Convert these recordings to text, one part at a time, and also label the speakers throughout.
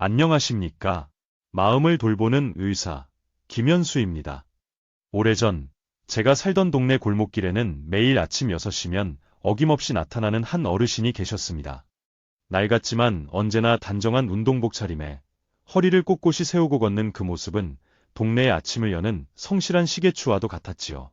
Speaker 1: 안녕하십니까. 마음을 돌보는 의사, 김현수입니다. 오래전, 제가 살던 동네 골목길에는 매일 아침 6시면 어김없이 나타나는 한 어르신이 계셨습니다. 낡았지만 언제나 단정한 운동복 차림에 허리를 꼿꼿이 세우고 걷는 그 모습은 동네의 아침을 여는 성실한 시계추와도 같았지요.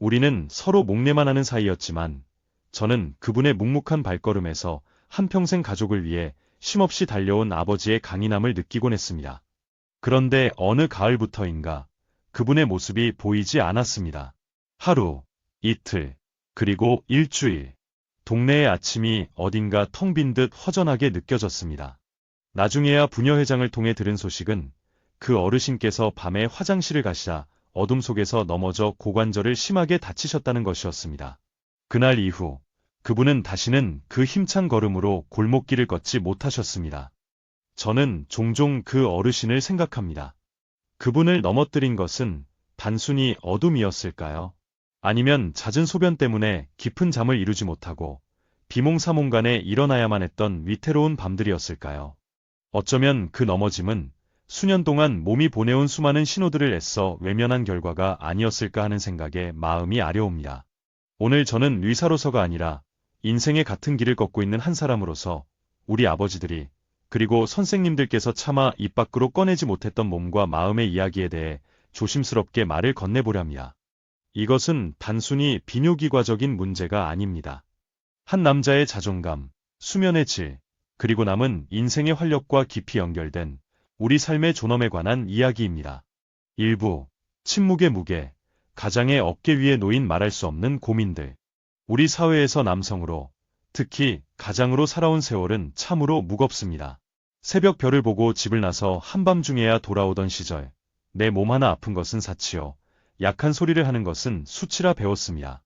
Speaker 1: 우리는 서로 목례만 하는 사이였지만 저는 그분의 묵묵한 발걸음에서 한평생 가족을 위해 쉼없이 달려온 아버지의 강인함을 느끼곤 했습니다. 그런데 어느 가을부터인가 그분의 모습이 보이지 않았습니다. 하루, 이틀, 그리고 일주일. 동네의 아침이 어딘가 텅 빈 듯 허전하게 느껴졌습니다. 나중에야 부녀회장을 통해 들은 소식은 그 어르신께서 밤에 화장실을 가시다 어둠 속에서 넘어져 고관절을 심하게 다치셨다는 것이었습니다. 그날 이후 그분은 다시는 그 힘찬 걸음으로 골목길을 걷지 못하셨습니다. 저는 종종 그 어르신을 생각합니다. 그분을 넘어뜨린 것은 단순히 어둠이었을까요? 아니면 잦은 소변 때문에 깊은 잠을 이루지 못하고 비몽사몽간에 일어나야만 했던 위태로운 밤들이었을까요? 어쩌면 그 넘어짐은 수년 동안 몸이 보내온 수많은 신호들을 애써 외면한 결과가 아니었을까 하는 생각에 마음이 아려옵니다. 오늘 저는 의사로서가 아니라 인생의 같은 길을 걷고 있는 한 사람으로서 우리 아버지들이 그리고 선생님들께서 차마 입 밖으로 꺼내지 못했던 몸과 마음의 이야기에 대해 조심스럽게 말을 건네보려 합니다. 이것은 단순히 비뇨기과적인 문제가 아닙니다. 한 남자의 자존감, 수면의 질, 그리고 남은 인생의 활력과 깊이 연결된 우리 삶의 존엄에 관한 이야기입니다. 일부, 침묵의 무게, 가장의 어깨 위에 놓인 말할 수 없는 고민들. 우리 사회에서 남성으로, 특히 가장으로 살아온 세월은 참으로 무겁습니다. 새벽 별을 보고 집을 나서 한밤중에야 돌아오던 시절, 내 몸 하나 아픈 것은 사치요. 약한 소리를 하는 것은 수치라 배웠습니다.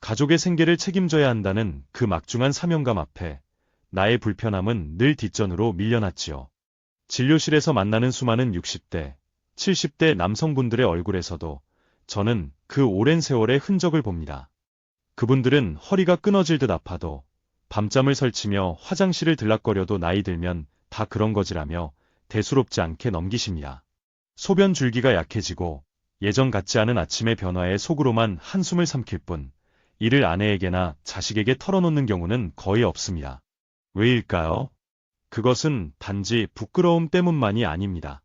Speaker 1: 가족의 생계를 책임져야 한다는 그 막중한 사명감 앞에 나의 불편함은 늘 뒷전으로 밀려났지요. 진료실에서 만나는 수많은 60대, 70대 남성분들의 얼굴에서도 저는 그 오랜 세월의 흔적을 봅니다. 그분들은 허리가 끊어질 듯 아파도 밤잠을 설치며 화장실을 들락거려도 나이 들면 다 그런 거지라며 대수롭지 않게 넘기십니다. 소변 줄기가 약해지고 예전 같지 않은 아침의 변화에 속으로만 한숨을 삼킬 뿐 이를 아내에게나 자식에게 털어놓는 경우는 거의 없습니다. 왜일까요? 그것은 단지 부끄러움 때문만이 아닙니다.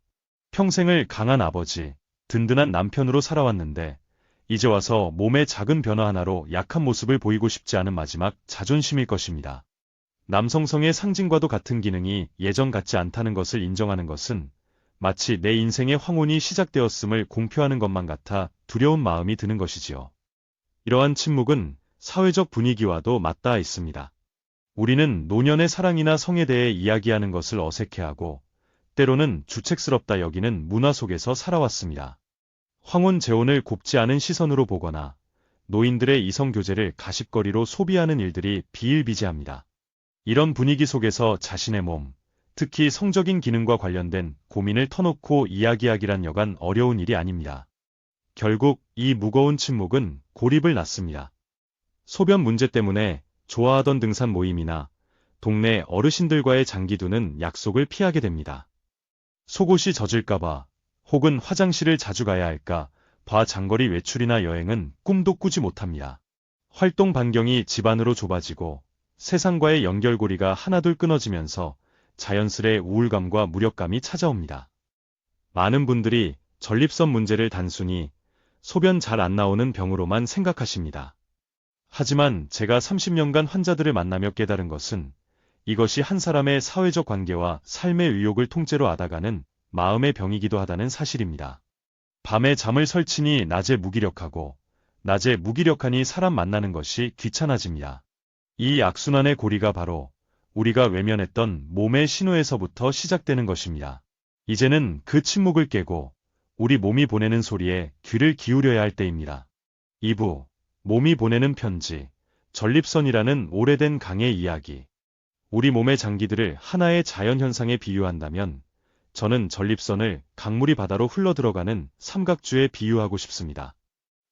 Speaker 1: 평생을 강한 아버지, 든든한 남편으로 살아왔는데 이제 와서 몸의 작은 변화 하나로 약한 모습을 보이고 싶지 않은 마지막 자존심일 것입니다. 남성성의 상징과도 같은 기능이 예전 같지 않다는 것을 인정하는 것은 마치 내 인생의 황혼이 시작되었음을 공표하는 것만 같아 두려운 마음이 드는 것이지요. 이러한 침묵은 사회적 분위기와도 맞닿아 있습니다. 우리는 노년의 사랑이나 성에 대해 이야기하는 것을 어색해하고 때로는 주책스럽다 여기는 문화 속에서 살아왔습니다. 황혼 재혼을 곱지 않은 시선으로 보거나 노인들의 이성교제를 가십거리로 소비하는 일들이 비일비재합니다. 이런 분위기 속에서 자신의 몸, 특히 성적인 기능과 관련된 고민을 터놓고 이야기하기란 여간 어려운 일이 아닙니다. 결국 이 무거운 침묵은 고립을 낳습니다. 소변 문제 때문에 좋아하던 등산 모임이나 동네 어르신들과의 장기두는 약속을 피하게 됩니다. 속옷이 젖을까봐 혹은 화장실을 자주 가야 할까 봐 장거리 외출이나 여행은 꿈도 꾸지 못합니다. 활동 반경이 집안으로 좁아지고 세상과의 연결고리가 하나둘 끊어지면서 자연스레 우울감과 무력감이 찾아옵니다. 많은 분들이 전립선 문제를 단순히 소변 잘 안 나오는 병으로만 생각하십니다. 하지만 제가 30년간 환자들을 만나며 깨달은 것은 이것이 한 사람의 사회적 관계와 삶의 의욕을 통째로 앗아가는 마음의 병이기도 하다는 사실입니다. 밤에 잠을 설치니 낮에 무기력하고 낮에 무기력하니 사람 만나는 것이 귀찮아집니다. 이 악순환의 고리가 바로 우리가 외면했던 몸의 신호에서부터 시작되는 것입니다. 이제는 그 침묵을 깨고 우리 몸이 보내는 소리에 귀를 기울여야 할 때입니다. 2부 몸이 보내는 편지 전립선이라는 오래된 강의 이야기 우리 몸의 장기들을 하나의 자연현상에 비유한다면 저는 전립선을 강물이 바다로 흘러들어가는 삼각주에 비유하고 싶습니다.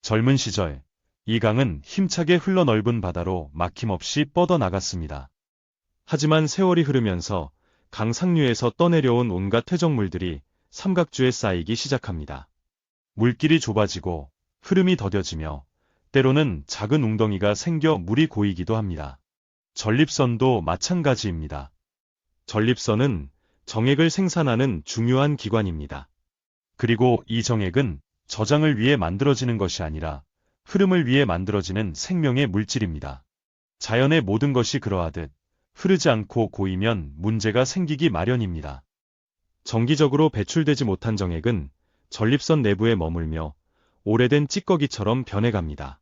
Speaker 1: 젊은 시절 이 강은 힘차게 흘러 넓은 바다로 막힘없이 뻗어나갔습니다. 하지만 세월이 흐르면서 강 상류에서 떠내려온 온갖 퇴적물들이 삼각주에 쌓이기 시작합니다. 물길이 좁아지고 흐름이 더뎌지며 때로는 작은 웅덩이가 생겨 물이 고이기도 합니다. 전립선도 마찬가지입니다. 전립선은 정액을 생산하는 중요한 기관입니다. 그리고 이 정액은 저장을 위해 만들어지는 것이 아니라 흐름을 위해 만들어지는 생명의 물질입니다. 자연의 모든 것이 그러하듯 흐르지 않고 고이면 문제가 생기기 마련입니다. 정기적으로 배출되지 못한 정액은 전립선 내부에 머물며 오래된 찌꺼기처럼 변해갑니다.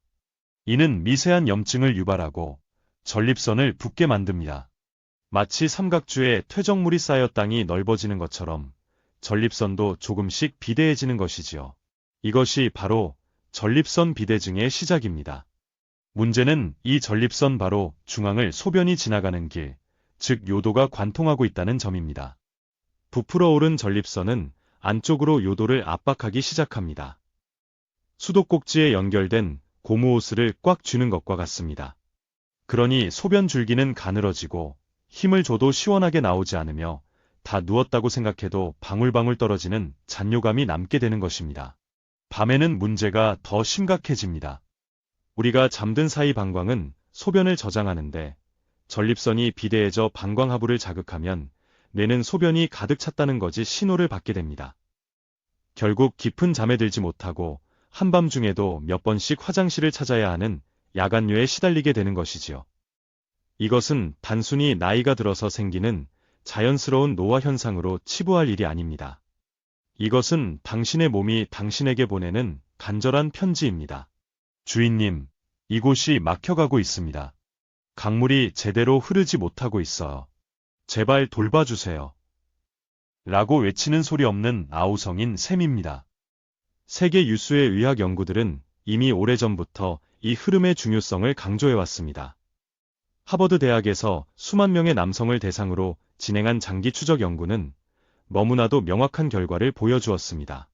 Speaker 1: 이는 미세한 염증을 유발하고 전립선을 붓게 만듭니다. 마치 삼각주에 퇴적물이 쌓여 땅이 넓어지는 것처럼 전립선도 조금씩 비대해지는 것이지요. 이것이 바로 전립선 비대증의 시작입니다. 문제는 이 전립선 바로 중앙을 소변이 지나가는 길, 즉 요도가 관통하고 있다는 점입니다. 부풀어 오른 전립선은 안쪽으로 요도를 압박하기 시작합니다. 수도꼭지에 연결된 고무호스를 꽉 쥐는 것과 같습니다. 그러니 소변 줄기는 가늘어지고 힘을 줘도 시원하게 나오지 않으며 다 누웠다고 생각해도 방울방울 떨어지는 잔뇨감이 남게 되는 것입니다. 밤에는 문제가 더 심각해집니다. 우리가 잠든 사이 방광은 소변을 저장하는데 전립선이 비대해져 방광하부를 자극하면 뇌는 소변이 가득 찼다는 거지 신호를 받게 됩니다. 결국 깊은 잠에 들지 못하고 한밤중에도 몇 번씩 화장실을 찾아야 하는 야간뇨에 시달리게 되는 것이지요. 이것은 단순히 나이가 들어서 생기는 자연스러운 노화 현상으로 치부할 일이 아닙니다. 이것은 당신의 몸이 당신에게 보내는 간절한 편지입니다. 주인님, 이곳이 막혀가고 있습니다. 강물이 제대로 흐르지 못하고 있어요. 제발 돌봐주세요. 라고 외치는 소리 없는 아우성인 샘입니다. 세계 유수의 의학 연구들은 이미 오래전부터 이 흐름의 중요성을 강조해왔습니다. 하버드 대학에서 수만 명의 남성을 대상으로 진행한 장기 추적 연구는 너무나도 명확한 결과를 보여주었습니다.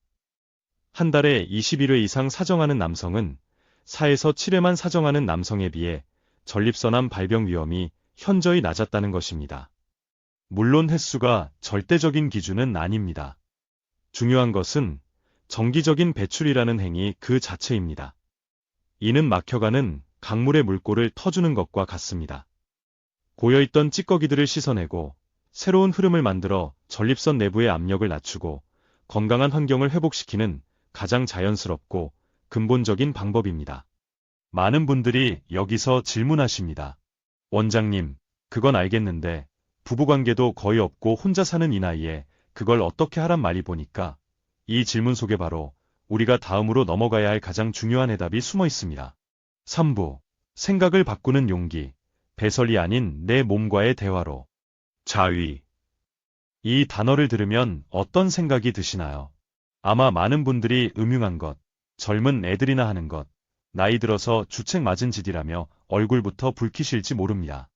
Speaker 1: 한 달에 21회 이상 사정하는 남성은 4에서 7회만 사정하는 남성에 비해 전립선암 발병 위험이 현저히 낮았다는 것입니다. 물론 횟수가 절대적인 기준은 아닙니다. 중요한 것은 정기적인 배출이라는 행위 그 자체입니다. 이는 막혀가는 강물의 물꼬를 터주는 것과 같습니다. 고여있던 찌꺼기들을 씻어내고 새로운 흐름을 만들어 전립선 내부의 압력을 낮추고 건강한 환경을 회복시키는 가장 자연스럽고 근본적인 방법입니다. 많은 분들이 여기서 질문하십니다. 원장님, 그건 알겠는데 부부관계도 거의 없고 혼자 사는 이 나이에 그걸 어떻게 하란 말이 보니까 이 질문 속에 바로 우리가 다음으로 넘어가야 할 가장 중요한 해답이 숨어 있습니다. 3부. 생각을 바꾸는 용기. 배설이 아닌 내 몸과의 대화로. 자위. 이 단어를 들으면 어떤 생각이 드시나요? 아마 많은 분들이 음흉한 것, 젊은 애들이나 하는 것, 나이 들어서 주책 맞은 짓이라며 얼굴부터 불키실지 모릅니다.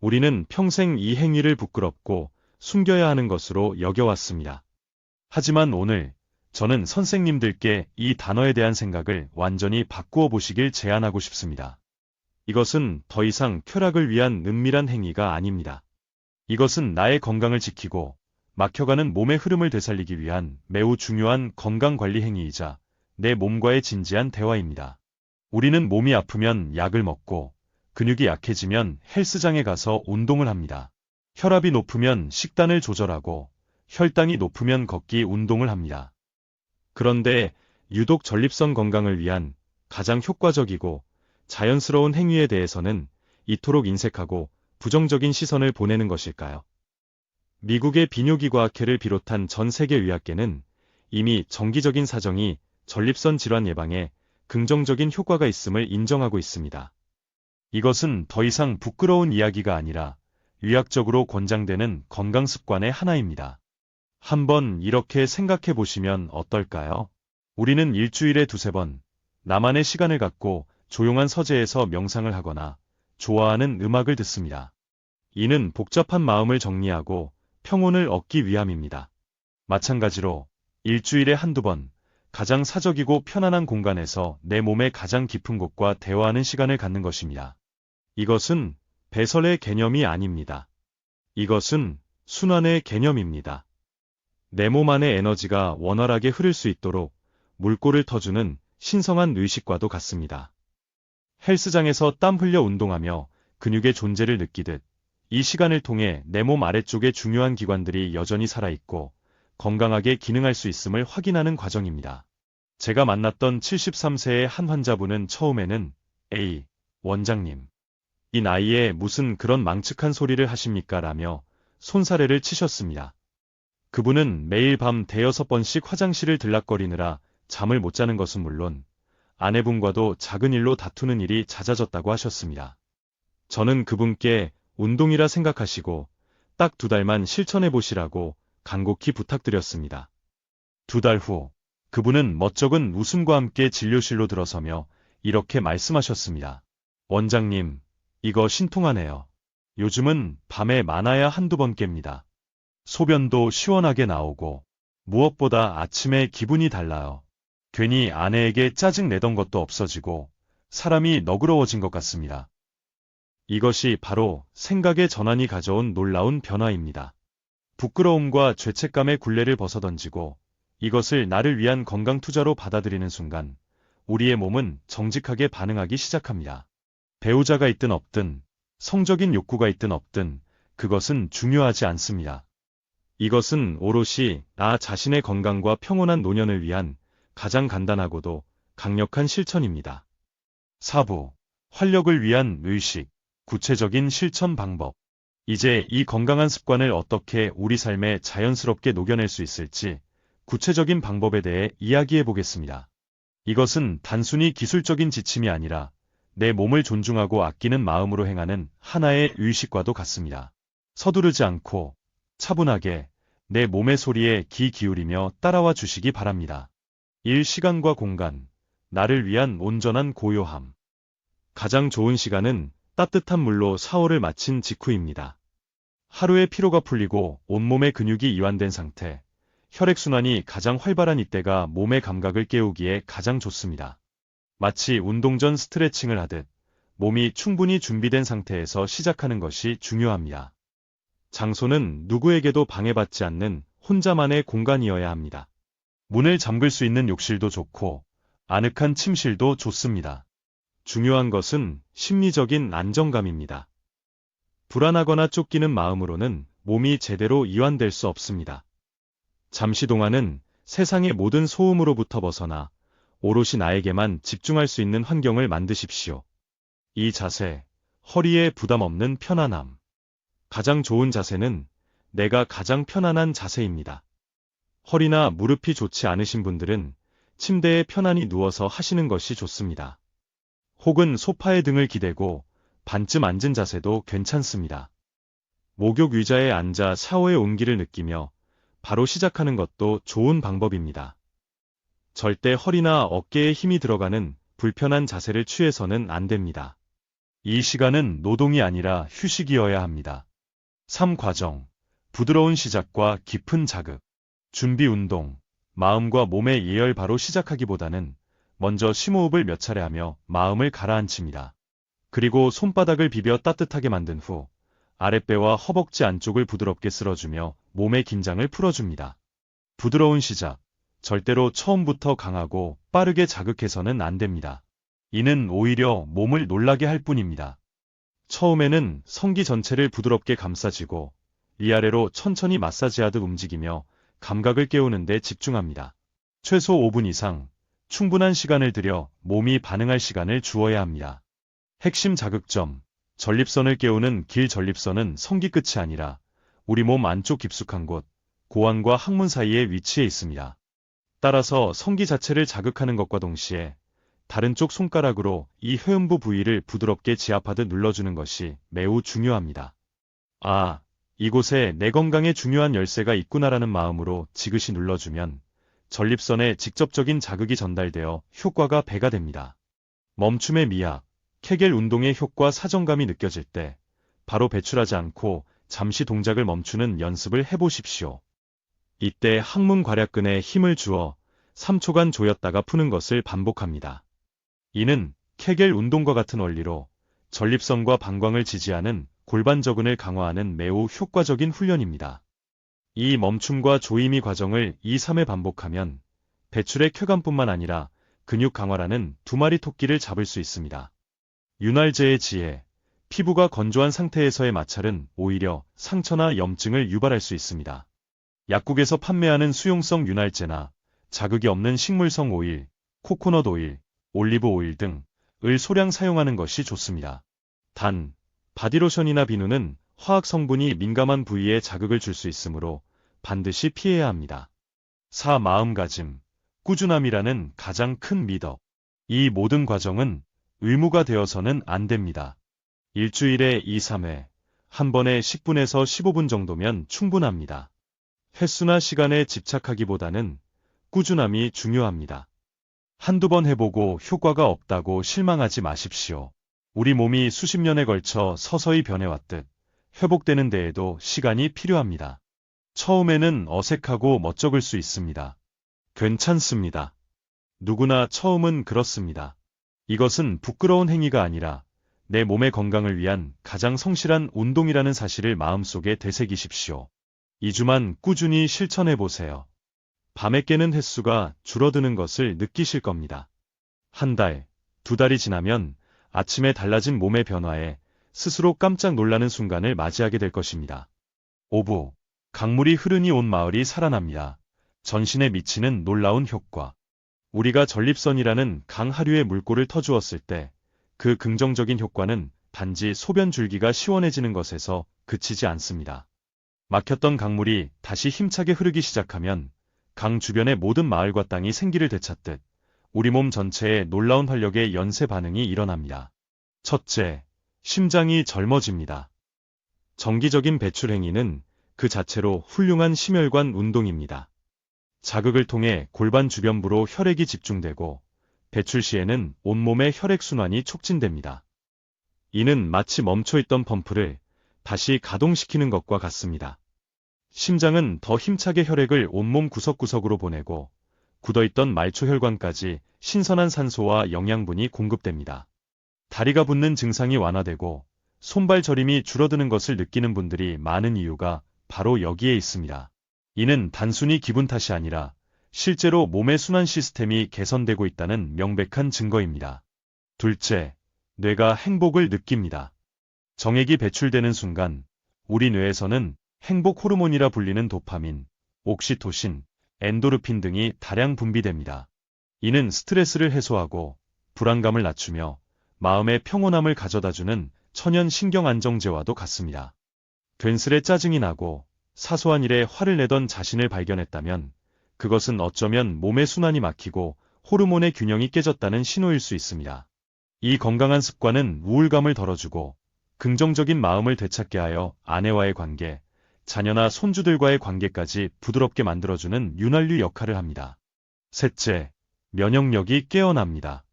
Speaker 1: 우리는 평생 이 행위를 부끄럽고 숨겨야 하는 것으로 여겨왔습니다. 하지만 오늘 저는 선생님들께 이 단어에 대한 생각을 완전히 바꾸어 보시길 제안하고 싶습니다. 이것은 더 이상 쾌락을 위한 은밀한 행위가 아닙니다. 이것은 나의 건강을 지키고 막혀가는 몸의 흐름을 되살리기 위한 매우 중요한 건강관리 행위이자 내 몸과의 진지한 대화입니다. 우리는 몸이 아프면 약을 먹고 근육이 약해지면 헬스장에 가서 운동을 합니다. 혈압이 높으면 식단을 조절하고 혈당이 높으면 걷기 운동을 합니다. 그런데 유독 전립선 건강을 위한 가장 효과적이고 자연스러운 행위에 대해서는 이토록 인색하고 부정적인 시선을 보내는 것일까요? 미국의 비뇨기과학회를 비롯한 전 세계 의학계는 이미 정기적인 사정이 전립선 질환 예방에 긍정적인 효과가 있음을 인정하고 있습니다. 이것은 더 이상 부끄러운 이야기가 아니라 의학적으로 권장되는 건강 습관의 하나입니다. 한번 이렇게 생각해 보시면 어떨까요? 우리는 일주일에 두세 번 나만의 시간을 갖고 조용한 서재에서 명상을 하거나 좋아하는 음악을 듣습니다. 이는 복잡한 마음을 정리하고 평온을 얻기 위함입니다. 마찬가지로 일주일에 한두 번 가장 사적이고 편안한 공간에서 내 몸의 가장 깊은 곳과 대화하는 시간을 갖는 것입니다. 이것은 배설의 개념이 아닙니다. 이것은 순환의 개념입니다. 내 몸 안의 에너지가 원활하게 흐를 수 있도록 물꼬를 터주는 신성한 의식과도 같습니다. 헬스장에서 땀 흘려 운동하며 근육의 존재를 느끼듯 이 시간을 통해 내 몸 아래쪽의 중요한 기관들이 여전히 살아있고 건강하게 기능할 수 있음을 확인하는 과정입니다. 제가 만났던 73세의 한 환자분은 처음에는 A, 원장님. 이 나이에 무슨 그런 망측한 소리를 하십니까? 라며 손사래를 치셨습니다. 그분은 매일 밤 대여섯 번씩 화장실을 들락거리느라 잠을 못 자는 것은 물론 아내분과도 작은 일로 다투는 일이 잦아졌다고 하셨습니다. 저는 그분께 운동이라 생각하시고 딱 두 달만 실천해 보시라고 간곡히 부탁드렸습니다. 두 달 후, 그분은 멋쩍은 웃음과 함께 진료실로 들어서며 이렇게 말씀하셨습니다. 원장님, 이거 신통하네요. 요즘은 밤에 많아야 한두 번 깹니다. 소변도 시원하게 나오고, 무엇보다 아침에 기분이 달라요. 괜히 아내에게 짜증 내던 것도 없어지고, 사람이 너그러워진 것 같습니다. 이것이 바로 생각의 전환이 가져온 놀라운 변화입니다. 부끄러움과 죄책감의 굴레를 벗어던지고 이것을 나를 위한 건강 투자로 받아들이는 순간 우리의 몸은 정직하게 반응하기 시작합니다. 배우자가 있든 없든 성적인 욕구가 있든 없든 그것은 중요하지 않습니다. 이것은 오롯이 나 자신의 건강과 평온한 노년을 위한 가장 간단하고도 강력한 실천입니다. 4부 활력을 위한 의식 구체적인 실천 방법 이제 이 건강한 습관을 어떻게 우리 삶에 자연스럽게 녹여낼 수 있을지 구체적인 방법에 대해 이야기해 보겠습니다. 이것은 단순히 기술적인 지침이 아니라 내 몸을 존중하고 아끼는 마음으로 행하는 하나의 의식과도 같습니다. 서두르지 않고 차분하게 내 몸의 소리에 귀 기울이며 따라와 주시기 바랍니다. 일 시간과 공간, 나를 위한 온전한 고요함. 가장 좋은 시간은 따뜻한 물로 샤워를 마친 직후입니다. 하루의 피로가 풀리고 온몸의 근육이 이완된 상태, 혈액순환이 가장 활발한 이때가 몸의 감각을 깨우기에 가장 좋습니다. 마치 운동 전 스트레칭을 하듯 몸이 충분히 준비된 상태에서 시작하는 것이 중요합니다. 장소는 누구에게도 방해받지 않는 혼자만의 공간이어야 합니다. 문을 잠글 수 있는 욕실도 좋고 아늑한 침실도 좋습니다. 중요한 것은 심리적인 안정감입니다. 불안하거나 쫓기는 마음으로는 몸이 제대로 이완될 수 없습니다. 잠시 동안은 세상의 모든 소음으로부터 벗어나 오롯이 나에게만 집중할 수 있는 환경을 만드십시오. 이 자세, 허리에 부담 없는 편안함. 가장 좋은 자세는 내가 가장 편안한 자세입니다. 허리나 무릎이 좋지 않으신 분들은 침대에 편안히 누워서 하시는 것이 좋습니다. 혹은 소파에 등을 기대고 반쯤 앉은 자세도 괜찮습니다. 목욕 의자에 앉아 샤워의 온기를 느끼며 바로 시작하는 것도 좋은 방법입니다. 절대 허리나 어깨에 힘이 들어가는 불편한 자세를 취해서는 안 됩니다. 이 시간은 노동이 아니라 휴식이어야 합니다. 3. 과정. 부드러운 시작과 깊은 자극. 준비 운동. 마음과 몸의 예열 바로 시작하기보다는 먼저 심호흡을 몇 차례 하며 마음을 가라앉힙니다. 그리고 손바닥을 비벼 따뜻하게 만든 후 아랫배와 허벅지 안쪽을 부드럽게 쓸어주며 몸의 긴장을 풀어줍니다. 부드러운 시작. 절대로 처음부터 강하고 빠르게 자극해서는 안 됩니다. 이는 오히려 몸을 놀라게 할 뿐입니다. 처음에는 성기 전체를 부드럽게 감싸지고 위아래로 천천히 마사지하듯 움직이며 감각을 깨우는 데 집중합니다. 최소 5분 이상 충분한 시간을 들여 몸이 반응할 시간을 주어야 합니다. 핵심 자극점, 전립선을 깨우는 길 전립선은 성기 끝이 아니라 우리 몸 안쪽 깊숙한 곳, 고환과 항문 사이에 위치해 있습니다. 따라서 성기 자체를 자극하는 것과 동시에 다른 쪽 손가락으로 이 회음부 부위를 부드럽게 지압하듯 눌러주는 것이 매우 중요합니다. 아, 이곳에 내 건강에 중요한 열쇠가 있구나라는 마음으로 지그시 눌러주면 전립선에 직접적인 자극이 전달되어 효과가 배가 됩니다. 멈춤의 미학, 케겔 운동의 효과 사정감이 느껴질 때 바로 배출하지 않고 잠시 동작을 멈추는 연습을 해보십시오. 이때 항문 괄약근에 힘을 주어 3초간 조였다가 푸는 것을 반복합니다. 이는 케겔 운동과 같은 원리로 전립선과 방광을 지지하는 골반저근을 강화하는 매우 효과적인 훈련입니다. 이 멈춤과 조임이 과정을 2, 3회 반복하면 배출의 쾌감뿐만 아니라 근육 강화라는 두 마리 토끼를 잡을 수 있습니다. 윤활제의 지혜, 피부가 건조한 상태에서의 마찰은 오히려 상처나 염증을 유발할 수 있습니다. 약국에서 판매하는 수용성 윤활제나 자극이 없는 식물성 오일, 코코넛 오일, 올리브 오일 등을 소량 사용하는 것이 좋습니다. 단, 바디로션이나 비누는 화학 성분이 민감한 부위에 자극을 줄 수 있으므로 반드시 피해야 합니다. 4. 마음가짐, 꾸준함이라는 가장 큰 미덕. 이 모든 과정은 의무가 되어서는 안 됩니다. 일주일에 2, 3회, 한 번에 10분에서 15분 정도면 충분합니다. 횟수나 시간에 집착하기보다는 꾸준함이 중요합니다. 한두 번 해보고 효과가 없다고 실망하지 마십시오. 우리 몸이 수십 년에 걸쳐 서서히 변해왔듯 회복되는 데에도 시간이 필요합니다. 처음에는 어색하고 멋쩍을 수 있습니다. 괜찮습니다. 누구나 처음은 그렇습니다. 이것은 부끄러운 행위가 아니라 내 몸의 건강을 위한 가장 성실한 운동이라는 사실을 마음속에 되새기십시오. 2주만 꾸준히 실천해 보세요. 밤에 깨는 횟수가 줄어드는 것을 느끼실 겁니다. 한 달, 두 달이 지나면 아침에 달라진 몸의 변화에 스스로 깜짝 놀라는 순간을 맞이하게 될 것입니다. 5부, 강물이 흐르니 온 마을이 살아납니다. 전신에 미치는 놀라운 효과. 우리가 전립선이라는 강 하류의 물꼬를 터주었을 때 그 긍정적인 효과는 단지 소변 줄기가 시원해지는 것에서 그치지 않습니다. 막혔던 강물이 다시 힘차게 흐르기 시작하면 강 주변의 모든 마을과 땅이 생기를 되찾듯 우리 몸 전체에 놀라운 활력의 연쇄 반응이 일어납니다. 첫째, 심장이 젊어집니다. 정기적인 배출 행위는 그 자체로 훌륭한 심혈관 운동입니다. 자극을 통해 골반 주변부로 혈액이 집중되고 배출 시에는 온몸의 혈액순환이 촉진됩니다. 이는 마치 멈춰있던 펌프를 다시 가동시키는 것과 같습니다. 심장은 더 힘차게 혈액을 온몸 구석구석으로 보내고 굳어있던 말초혈관까지 신선한 산소와 영양분이 공급됩니다. 다리가 붓는 증상이 완화되고 손발 저림이 줄어드는 것을 느끼는 분들이 많은 이유가 바로 여기에 있습니다. 이는 단순히 기분 탓이 아니라 실제로 몸의 순환 시스템이 개선되고 있다는 명백한 증거입니다. 둘째, 뇌가 행복을 느낍니다. 정액이 배출되는 순간 우리 뇌에서는 행복 호르몬이라 불리는 도파민, 옥시토신, 엔도르핀 등이 다량 분비됩니다. 이는 스트레스를 해소하고 불안감을 낮추며 마음의 평온함을 가져다주는 천연 신경 안정제와도 같습니다. 괜스레 짜증이 나고 사소한 일에 화를 내던 자신을 발견했다면 그것은 어쩌면 몸의 순환이 막히고 호르몬의 균형이 깨졌다는 신호일 수 있습니다. 이 건강한 습관은 우울감을 덜어주고 긍정적인 마음을 되찾게 하여 아내와의 관계, 자녀나 손주들과의 관계까지 부드럽게 만들어주는 윤활유 역할을 합니다. 셋째, 면역력이 깨어납니다.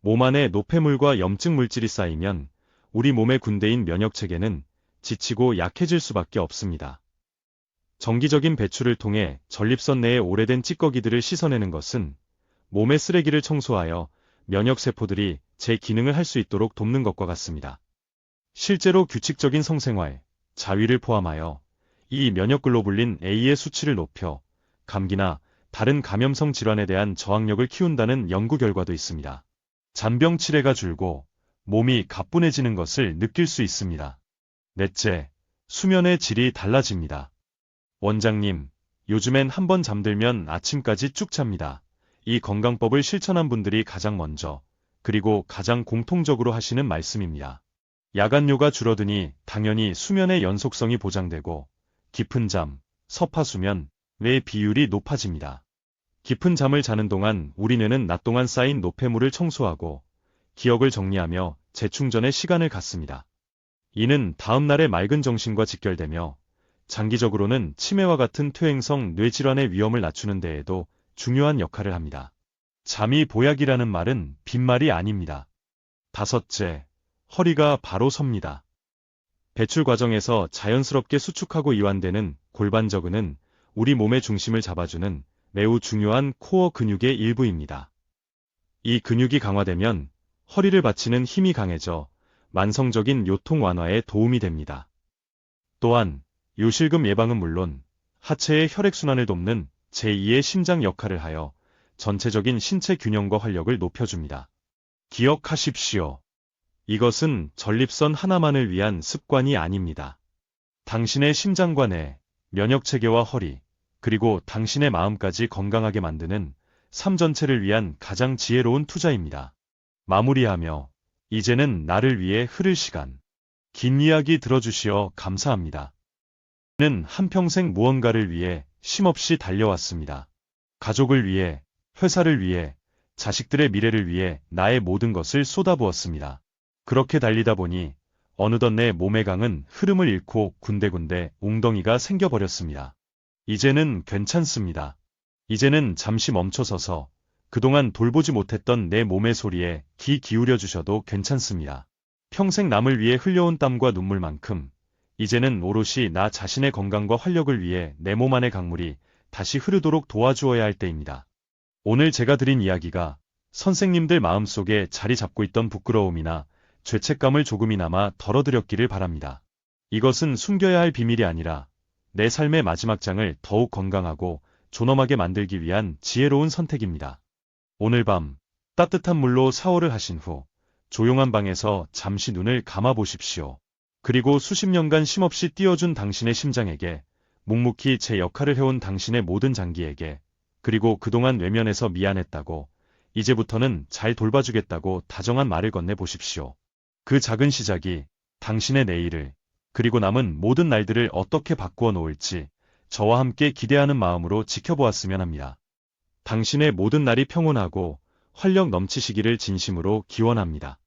Speaker 1: 몸 안에 노폐물과 염증 물질이 쌓이면 우리 몸의 군대인 면역체계는 지치고 약해질 수밖에 없습니다. 정기적인 배출을 통해 전립선 내의 오래된 찌꺼기들을 씻어내는 것은 몸의 쓰레기를 청소하여 면역세포들이 제 기능을 할 수 있도록 돕는 것과 같습니다. 실제로 규칙적인 성생활, 자위를 포함하여 이 면역글로불린 A의 수치를 높여 감기나 다른 감염성 질환에 대한 저항력을 키운다는 연구 결과도 있습니다. 잔병 치레가 줄고 몸이 가뿐해지는 것을 느낄 수 있습니다. 넷째, 수면의 질이 달라집니다. 원장님, 요즘엔 한 번 잠들면 아침까지 쭉 잡니다. 이 건강법을 실천한 분들이 가장 먼저, 그리고 가장 공통적으로 하시는 말씀입니다. 야간 요가 줄어드니 당연히 수면의 연속성이 보장되고, 깊은 잠, 서파수면, 뇌 비율이 높아집니다. 깊은 잠을 자는 동안 우리 뇌는 낮 동안 쌓인 노폐물을 청소하고, 기억을 정리하며 재충전의 시간을 갖습니다. 이는 다음날의 맑은 정신과 직결되며 장기적으로는 치매와 같은 퇴행성 뇌질환의 위험을 낮추는 데에도 중요한 역할을 합니다. 잠이 보약이라는 말은 빈말이 아닙니다. 다섯째, 허리가 바로 섭니다. 배출 과정에서 자연스럽게 수축하고 이완되는 골반저근은 우리 몸의 중심을 잡아주는 매우 중요한 코어 근육의 일부입니다. 이 근육이 강화되면 허리를 받치는 힘이 강해져 만성적인 요통 완화에 도움이 됩니다. 또한 요실금 예방은 물론 하체의 혈액순환을 돕는 제2의 심장 역할을 하여 전체적인 신체 균형과 활력을 높여줍니다. 기억하십시오. 이것은 전립선 하나만을 위한 습관이 아닙니다. 당신의 심장과 뇌, 면역체계와 허리, 그리고 당신의 마음까지 건강하게 만드는 삶 전체를 위한 가장 지혜로운 투자입니다. 마무리하며 이제는 나를 위해 흐를 시간. 긴 이야기 들어주시어 감사합니다. 는 한평생 무언가를 위해 쉼없이 달려왔습니다. 가족을 위해, 회사를 위해, 자식들의 미래를 위해 나의 모든 것을 쏟아부었습니다. 그렇게 달리다 보니 어느덧 내 몸의 강은 흐름을 잃고 군데군데 웅덩이가 생겨버렸습니다. 이제는 괜찮습니다. 이제는 잠시 멈춰서서 그동안 돌보지 못했던 내 몸의 소리에 귀 기울여 주셔도 괜찮습니다. 평생 남을 위해 흘려온 땀과 눈물만큼 이제는 오롯이 나 자신의 건강과 활력을 위해 내 몸 안의 강물이 다시 흐르도록 도와주어야 할 때입니다. 오늘 제가 드린 이야기가 선생님들 마음속에 자리 잡고 있던 부끄러움이나 죄책감을 조금이나마 덜어드렸기를 바랍니다. 이것은 숨겨야 할 비밀이 아니라 내 삶의 마지막 장을 더욱 건강하고 존엄하게 만들기 위한 지혜로운 선택입니다. 오늘 밤 따뜻한 물로 샤워를 하신 후 조용한 방에서 잠시 눈을 감아 보십시오. 그리고 수십 년간 쉼없이 뛰어준 당신의 심장에게 묵묵히 제 역할을 해온 당신의 모든 장기에게 그리고 그동안 외면해서 미안했다고 이제부터는 잘 돌봐주겠다고 다정한 말을 건네 보십시오. 그 작은 시작이 당신의 내일을 그리고 남은 모든 날들을 어떻게 바꾸어 놓을지 저와 함께 기대하는 마음으로 지켜보았으면 합니다. 당신의 모든 날이 평온하고 활력 넘치시기를 진심으로 기원합니다.